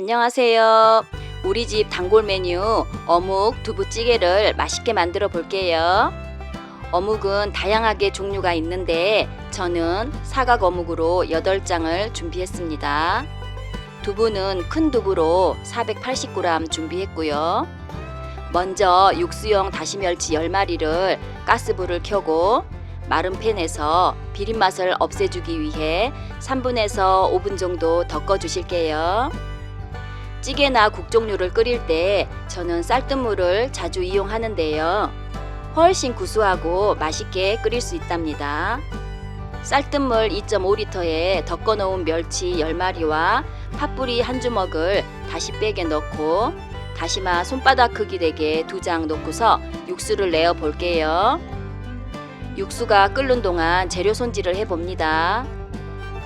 안녕하세요. 우리 집 단골 메뉴 어묵 두부찌개를 맛있게 만들어 볼게요. 어묵은 다양하게 종류가 있는데 저는 사각 어묵으로 8장을 준비했습니다. 두부는 큰 두부로 480g 준비했고요. 먼저 육수용 다시멸치 10마리를 가스불을 켜고 마른 팬에서 비린 맛을 없애주기 위해 3분에서 5분 정도 덮어 주실게요. 찌개나 국 종류를 끓일 때 저는 쌀뜨물을 자주 이용하는데요. 훨씬 구수하고 맛있게 끓일 수 있답니다. 쌀뜨물 2.5리터에 덮어 놓은 멸치 10마리와 팥뿌리 한 주먹을 다시 백에 넣고 다시마 손바닥 크기 되게 두 장 넣고서 육수를 내어 볼게요. 육수가 끓는 동안 재료 손질을 해 봅니다.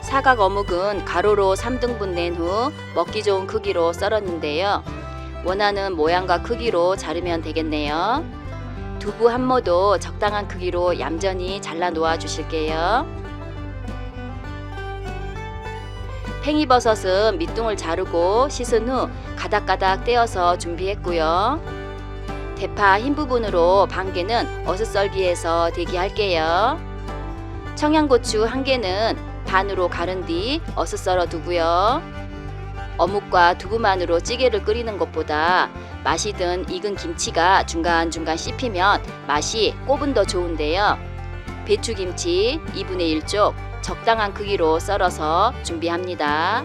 사각 어묵은 가로로 3등분 낸 후 먹기 좋은 크기로 썰었는데요. 원하는 모양과 크기로 자르면 되겠네요. 두부 한 모도 적당한 크기로 얌전히 잘라 놓아 주실게요. 팽이버섯은 밑둥을 자르고 씻은 후 가닥가닥 떼어서 준비했고요. 대파 흰 부분으로 반 개는 어슷썰기해서 대기할게요. 청양고추 한 개는 반으로 가른 뒤 어슷 썰어 두고요. 어묵과 두부만으로 찌개를 끓이는 것보다 맛이 든 익은 김치가 중간중간 씹히면 맛이 꼽은 더 좋은데요. 배추김치 2분의 1쪽 적당한 크기로 썰어서 준비합니다.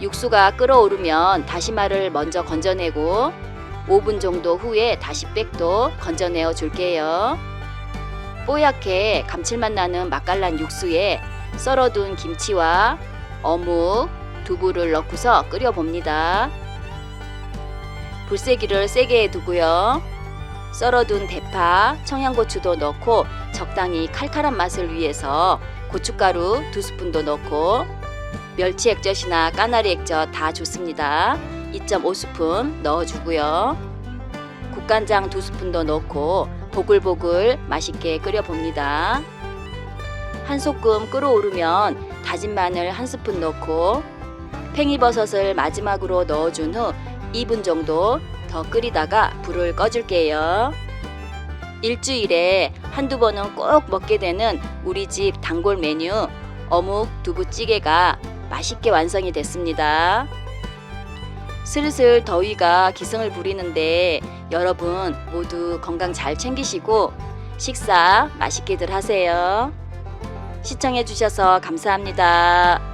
육수가 끓어오르면 다시마를 먼저 건져내고 5분 정도 후에 다시 백도 건져내어 줄게요. 뽀얗게 감칠맛 나는 맛깔난 육수에 썰어둔 김치와 어묵, 두부를 넣고서 끓여봅니다. 불세기를 세게 두고요. 썰어둔 대파, 청양고추도 넣고 적당히 칼칼한 맛을 위해서 고춧가루 두 스푼도 넣고 멸치 액젓이나 까나리 액젓 다 좋습니다. 2.5스푼 넣어주고요. 국간장 두 스푼도 넣고 보글보글 맛있게 끓여봅니다. 한 소끔 끓어오르면 다진 마늘 한 스푼 넣고 팽이버섯을 마지막으로 넣어준 후 2분 정도 더 끓이다가 불을 꺼줄게요. 일주일에 한두 번은 꼭 먹게 되는 우리 집 단골 메뉴 어묵 두부찌개가 맛있게 완성이 됐습니다. 슬슬 더위가 기승을 부리는데 여러분 모두 건강 잘 챙기시고 식사 맛있게들 하세요. 시청해 주셔서 감사합니다.